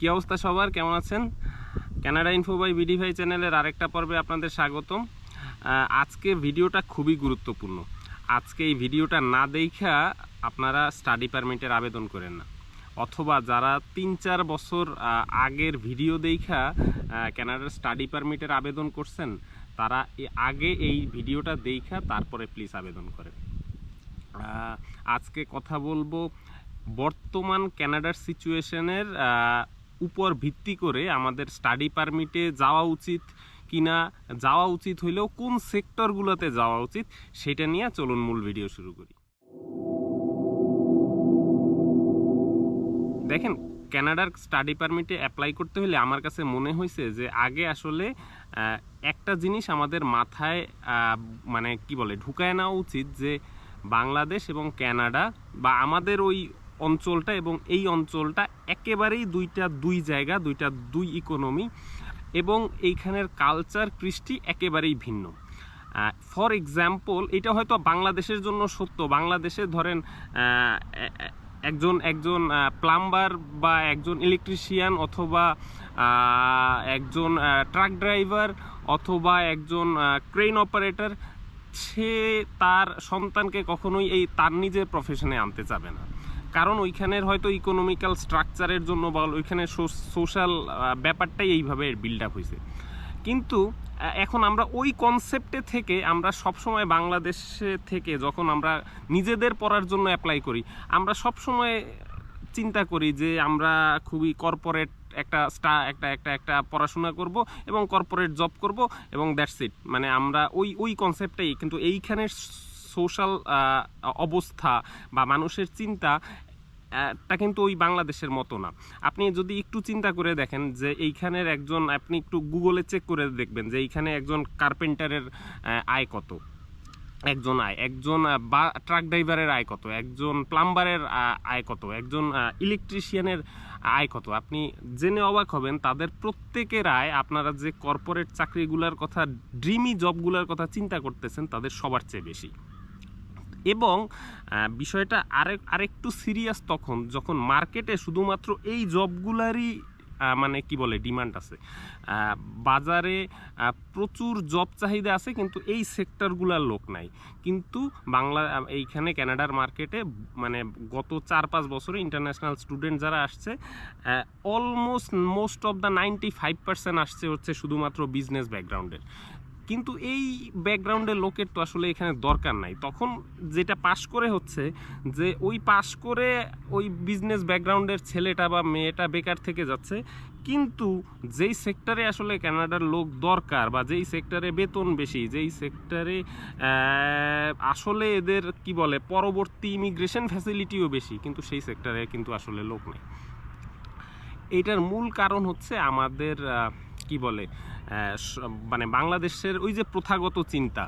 কি অবস্থা সবার? কেমন আছেন? কানাডা ইনফো বাই বিডি ভাই চ্যানেলের আরেকটা পর্বে আপনাদের স্বাগতম। আজকে ভিডিওটা খুবই গুরুত্বপূর্ণ। আজকে এই ভিডিওটা না দেখা আপনারা স্টাডি পারমিটের আবেদন করেন না। অথবা যারা তিন চার বছর আগের ভিডিও দেখা আহ, কানাডার স্টাডি পারমিটের আবেদন করছেন তারা আগে এই ভিডিওটা দেখা তারপরে প্লিজ আবেদন করেন। আজকে কথা বলব বর্তমান কানাডার সিচুয়েশনের উপর ভিত্তি করে আমাদের স্টাডি পারমিটে যাওয়া উচিত কিনা, যাওয়া উচিত হইলেও কোন সেক্টরগুলোতে যাওয়া উচিত সেটা নিয়ে চলুন মূল ভিডিও শুরু করি। দেখেন কানাডার স্টাডি পারমিটে অ্যাপ্লাই করতে হলে আমার কাছে মনে হয়েছে যে আগে আসলে একটা জিনিস আমাদের মাথায় মানে কি বলে, ঢুকায় নেওয়া উচিত যে বাংলাদেশ এবং কানাডা বা আমাদের ওই অঞ্চলটা এবং এই অঞ্চলটা একেবারেই দুইটা দুই জায়গা, দুইটা দুই ইকোনমি এবং এইখানের কালচার কৃষ্টি একেবারেই ভিন্ন। ফর এক্সাম্পল এটা হয়তো বাংলাদেশের জন্য সত্য। বাংলাদেশে ধরেন একজন একজন প্লাম্বার বা একজন ইলেকট্রিশিয়ান অথবা একজন ট্রাক ড্রাইভার অথবা একজন ক্রেন অপারেটর সে তার সন্তানকে কখনোই এই তার নিজের প্রফেশনে আনতে চাবে না। কারণ ওইখানের হয়তো ইকোনমিক্যাল স্ট্রাকচারের জন্য বা ওইখানে সোশ্যাল ব্যাপারটাই এইভাবে বিল্ড আপ হয়েছে কিন্তু এখন আমরা ওই কনসেপ্টে থেকে আমরা সবসময় বাংলাদেশে থেকে যখন আমরা নিজেদের পড়ার জন্য অ্যাপ্লাই করি, আমরা সবসময় চিন্তা করি যে আমরা খুবই কর্পোরেট একটা স্টা একটা একটা একটা পড়াশোনা করব এবং কর্পোরেট জব করব এবং দ্যাটস ইট মানে আমরা ওই ওই কনসেপ্টটাই কিন্তু এইখানের সোশ্যাল অবস্থা বা মানুষের চিন্তা টা কিন্তু ওই বাংলাদেশের মতো না। আপনি যদি একটু চিন্তা করে দেখেন যে এইখানের একজন, আপনি একটু গুগলে চেক করে দেখবেন যে এইখানে একজন কার্পেন্টারের আয় কত। একজন আয়, একজন বা, ট্রাক ড্রাইভারের আয় কত, একজন প্লাম্বারের আয় কত, একজন ইলেকট্রিশিয়ানের আয় কত। আপনি জেনে অবাক হবেন, তাদের প্রত্যেকের আয় আপনারা যে কর্পোরেট চাকরিগুলোর কথা, ড্রিমি জবগুলোর কথা চিন্তা করতেছেন, তাদের সবার চেয়ে বেশি। এবং বিষয়টা আরেক আরেকটু সিরিয়াস তখন, যখন মার্কেটে শুধুমাত্র এই জবগুলারই মানে কি বলে ডিমান্ড আছে। বাজারে প্রচুর জব চাহিদা আছে, কিন্তু এই সেক্টরগুলার লোক নাই। কিন্তু বাংলা এইখানে কানাডার মার্কেটে মানে গত চার পাঁচ বছরে ইন্টারন্যাশনাল স্টুডেন্ট যারা আসছে almost most of the ninety five percent আসছে হচ্ছে শুধুমাত্র বিজনেস ব্যাকগ্রাউন্ডের কিন্তু এই ব্যাকগ্রাউন্ডের লোকের তো আসলে এখানে দরকার নাই। তখন যেটা পাশ করে হচ্ছে যে ওই পাশ করে ওই বিজনেস ব্যাকগ্রাউন্ডের ছেলেটা বা মেয়েটা বেকার থেকে যাচ্ছে, কিন্তু যেই সেক্টরে আসলে কানাডার লোক দরকার বা যেই সেক্টরে বেতন বেশি, যেই সেক্টরে আসলে এদের কি বলে, পরবর্তী ইমিগ্রেশন ফ্যাসিলিটিও বেশি, কিন্তু সেই সেক্টরে কিন্তু আসলে লোক নেই। এইটার মূল কারণ হচ্ছে আমাদের কি বলে মানে বাংলাদেশের ওই যে প্রথাগত চিন্তা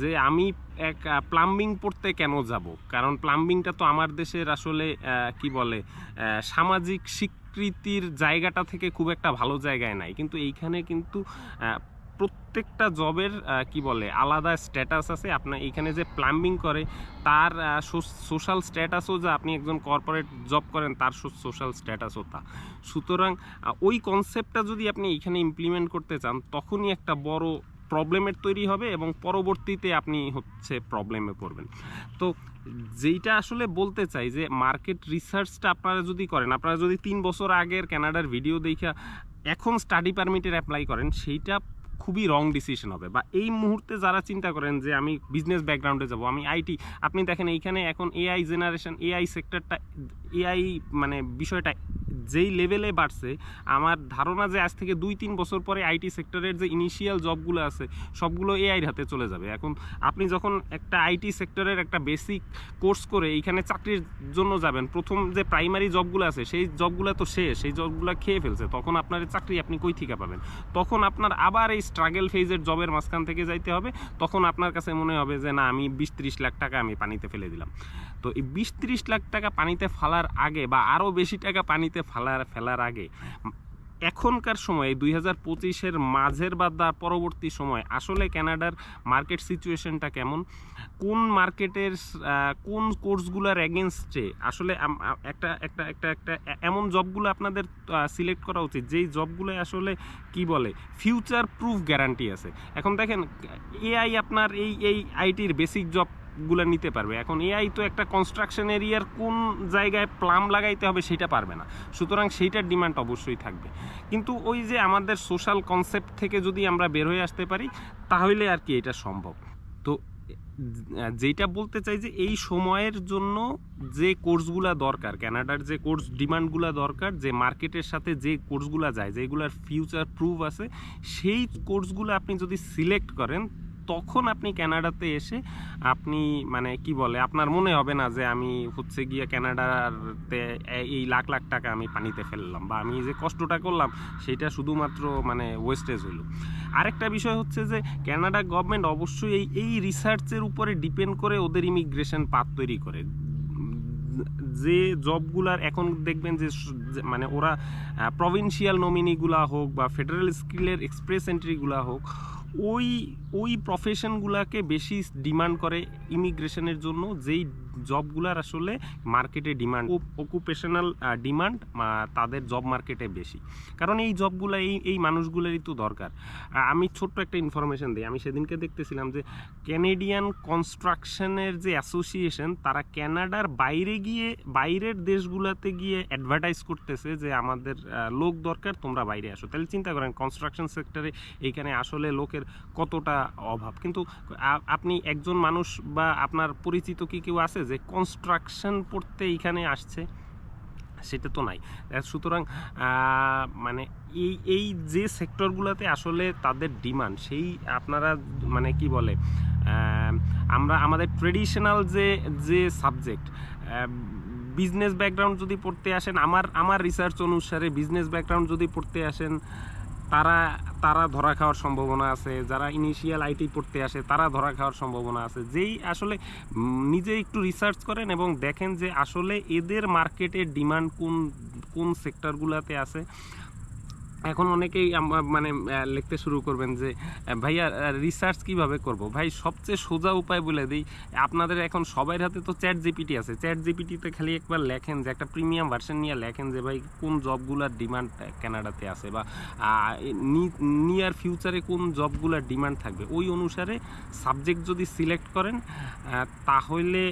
যে আমি এক প্লাম্বিং পড়তে কেন যাব? কারণ প্লাম্বিংটা তো আমার দেশের আসলে কি বলে সামাজিক শিক্ষা স্বীকৃতির জায়গাটা থেকে খুব একটা ভালো জায়গায় নাই। কিন্তু এইখানে কিন্তু প্রত্যেকটা জবের কি বলে, আলাদা স্ট্যাটাস আছে। আপনার এইখানে যে প্লাম্বিং করে, তার সোশ্যাল স্ট্যাটাসও যে আপনি একজন কর্পোরেট জব করেন, তার সোশ্যাল স্ট্যাটাসও তা। সুতরাং ওই কনসেপ্টটা যদি আপনি এখানে ইমপ্লিমেন্ট করতে চান, তখনই একটা বড় প্রবলেমের তৈরি হবে এবং পরবর্তীতে আপনি হচ্ছে প্রবলেমে পড়বেন। তো যেইটা আসলে বলতে চাই যে মার্কেট রিসার্চটা আপনারা যদি করেন, আপনারা যদি তিন বছর আগের কানাডার ভিডিও দেখা এখন স্টাডি পারমিটের অ্যাপ্লাই করেন, সেইটা খুবই রং ডিসিশন হবে। বা এই মুহূর্তে যারা চিন্তা করেন যে আমি বিজনেস ব্যাকগ্রাউন্ডে যাব, আমি আইটি আপনি দেখেন এইখানে এখন এআই জেনারেশন এআই সেক্টরটা এআই মানে বিষয়টা যেই লেভেলে বাড়ছে, আমার ধারণা যে আজ থেকে দুই তিন বছর পরে আইটি সেক্টরের যে ইনিশিয়াল জবগুলো আছে, সবগুলো এআইয়ের হাতে চলে যাবে। এখন আপনি যখন একটা আইটি সেক্টরের একটা বেসিক কোর্স করে এইখানে চাকরির জন্য যাবেন, প্রথম যে প্রাইমারি জবগুলো আছে, সেই জবগুলো তো শেষ, সেই জবগুলো খেয়ে ফেলছে, তখন আপনার চাকরি আপনি কই থেকে পাবেন? তখন আপনার আবার এই স্ট্রাগল ফেজের জবের মাঝখান থেকে যাইতে হবে, তখন আপনার কাছে মনে হবে যে, না, আমি বিশ ত্রিশ লাখ টাকা আমি পানিতে ফেলে দিলাম। তো এই বিশ ত্রিশ লাখ টাকা পানিতে ফেলার আগে বা আরও বেশি টাকা পানিতে ফেলার ফেলার আগে। এখনকার সময়, দুই হাজার পঁচিশের মাঝের বা তার পরবর্তী সময়, আসলে কানাডার মার্কেট সিচুয়েশনটা কেমন? কোন মার্কেটের কোন কোর্সগুলোর এগেনস্টে আসলে একটা একটা একটা একটা এমন জবগুলো আপনাদের সিলেক্ট করা উচিত, যেই জবগুলো আসলে, কি বলে ফিউচার প্রুফ গ্যারান্টি আছে। এখন দেখেন এআই আপনার এই এই আইটির বেসিক জবগুলো নিতে পারবে। এখন এআই তো একটা কনস্ট্রাকশন এরিয়ার কোন জায়গায় প্লাম লাগাইতে হবে সেটা পারবে না। সুতরাং সেইটার ডিমান্ড অবশ্যই থাকবে। কিন্তু ওই যে আমাদের সোশ্যাল কনসেপ্ট থেকে যদি আমরা বের হয়ে আসতে পারি, তাহলে আর কি এটা সম্ভব। তো যেটা বলতে চাই যে এই সময়ের জন্য যে কোর্সগুলো দরকার ক্যানাডার যে কোর্স ডিমান্ডগুলো দরকার, যে মার্কেটের সাথে যে কোর্সগুলো যায়, যেগুলোর ফিউচার প্রুফ আছে, সেই কোর্সগুলো আপনি যদি সিলেক্ট করেন তখন আপনি কানাডাতে এসে আপনি মানে কি বলে, আপনার মনে হবে না যে আমি হচ্ছে গিয়ে কানাডাতে এ- এই লাখ লাখ টাকা আমি পানিতে ফেললাম বা আমি যে কষ্টটা করলাম সেটা শুধুমাত্র মানে ওয়েস্টেজ হইল। আরেকটা বিষয় হচ্ছে যে কানাডা গভর্নমেন্ট অবশ্যই এই এই রিসার্চের উপরে ডিপেন্ড করে ওদের ইমিগ্রেশন পাথ তৈরি করে। যে জবগুলার এখন দেখবেন যে মানে ওরা প্রভিন্সিয়াল নমিনিগুলা হোক বা ফেডারেল স্কিলের এক্সপ্রেস এন্ট্রিগুলা হোক ওই ওই প্রফেশনগুলোকে বেশি ডিমান্ড করে ইমিগ্রেশনের জন্য যেই জবগুলার আসলে মার্কেটে ডিমান্ড অকুপেশনাল ডিমান্ড তাদের জব মার্কেটে বেশি। কারণ এই জবগুলো, এই এই মানুষগুলোরই তো দরকার। আমি ছোট্ট একটা ইনফরমেশন দিই। আমি সেদিনকে দেখতেছিলাম যে ক্যানেডিয়ান কনস্ট্রাকশনের যে অ্যাসোসিয়েশন তারা ক্যানাডার বাইরে গিয়ে, বাইরের দেশগুলোতে গিয়ে অ্যাডভার্টাইজ করতেছে যে আমাদের লোক দরকার, তোমরা বাইরে আসো। তাহলে চিন্তা করেন কনস্ট্রাকশন সেক্টরে এইখানে আসলে লোকের কতটা অভাব। কিন্তু আপনি একজন মানুষ বা আপনার পরিচিত কি কেউ আছে? যে কনস্ট্রাকশন পড়তে এইখানে আসছে, সেটা তো নাই। সুতরাং মানে এই এই যে সেক্টরগুলোতে আসলে তাদের ডিমান্ড সেই আপনারা মানে কি বলে আমরা, আমাদের ট্রেডিশনাল যে যে সাবজেক্ট বিজনেস ব্যাকগ্রাউন্ড যদি পড়তে আসেন, আমার আমার রিসার্চ অনুসারে বিজনেস ব্যাকগ্রাউন্ড যদি পড়তে আসেন তারা তারা ধরা খাওয়ার সম্ভাবনা আছে, যারা ইনিশিয়াল আইটি পড়তে আসে, তারা ধরা খাওয়ার সম্ভাবনা আছে। যেই আসলে নিজে একটু রিসার্চ করেন এবং দেখেন যে আসলে এদের মার্কেটের ডিমান্ড কোন কোন সেক্টরগুলোতে আছে। এখন অনেকেই মানে লিখতে শুরু করবেন যে ভাইয়া রিসার্চ কীভাবে করব? ভাই, সবচেয়ে সোজা উপায় বলে দিই, আপনাদের এখন সবার হাতে তো চ্যাট জিপিটি আছে। চ্যাট জিপিটিতে খালি একবার লেখেন যে, একটা প্রিমিয়াম ভার্সন নিয়ে লেখেন যে, ভাই, কোন জবগুলোর ডিমান্ড কানাডাতে আছে বা নিয়ার ফিউচারে কোন জবগুলোর ডিমান্ড থাকবে? ওই অনুসারে সাবজেক্ট যদি সিলেক্ট করেন তাহলে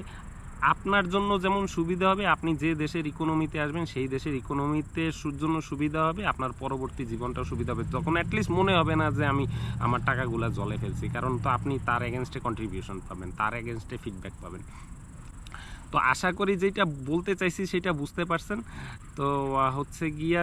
আপনার জন্য যেমন সুবিধা হবে, আপনি যে দেশের ইকোনমিতে আসবেন, সেই দেশের ইকোনমিতে জন্য সুবিধা হবে, আপনার পরবর্তী জীবনটাও সুবিধা হবে। তখন অ্যাটলিস্ট মনে হবে না যে আমি আমার টাকাগুলো জলে ফেলছি, কারণ তো আপনি তার এগেনস্টে কন্ট্রিবিউশন পাবেন, তার এগেনস্টে ফিডব্যাক পাবেন। তো আশা করি যেটা বলতে চাইছি সেটা বুঝতে পারছেন। তো হচ্ছে গিয়া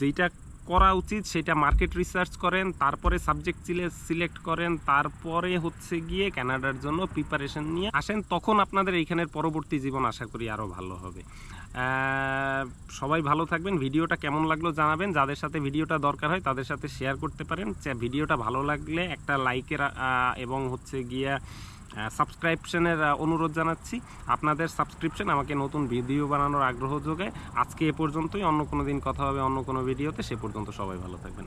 যেটা করা উচিত, সেটা মার্কেট রিসার্চ করেন, তারপরে সাবজেক্ট সিলেক্ট করেন, তারপরে হচ্ছে গিয়ে কানাডার জন্য প্রিপারেশন নিয়ে আসেন, তখন আপনাদের এইখানের পরবর্তী জীবন আশা করি আরও ভালো হবে। সবাই ভালো থাকবেন, ভিডিওটা কেমন লাগল জানাবেন, যাদের সাথে ভিডিওটা দরকার হয় তাদের সাথে শেয়ার করতে পারেন। ভিডিওটা ভালো লাগলে একটা লাইকের এবং হচ্ছে গিয়া সাবস্ক্রাইপশনের অনুরোধ জানাচ্ছি। আপনাদের সাবস্ক্রিপশন আমাকে নতুন ভিডিও বানানোর আগ্রহ যোগে আজকে এ পর্যন্তই। অন্য কোনো দিন কথা হবে, অন্য কোনো ভিডিওতে সে পর্যন্ত সবাই ভালো থাকবেন।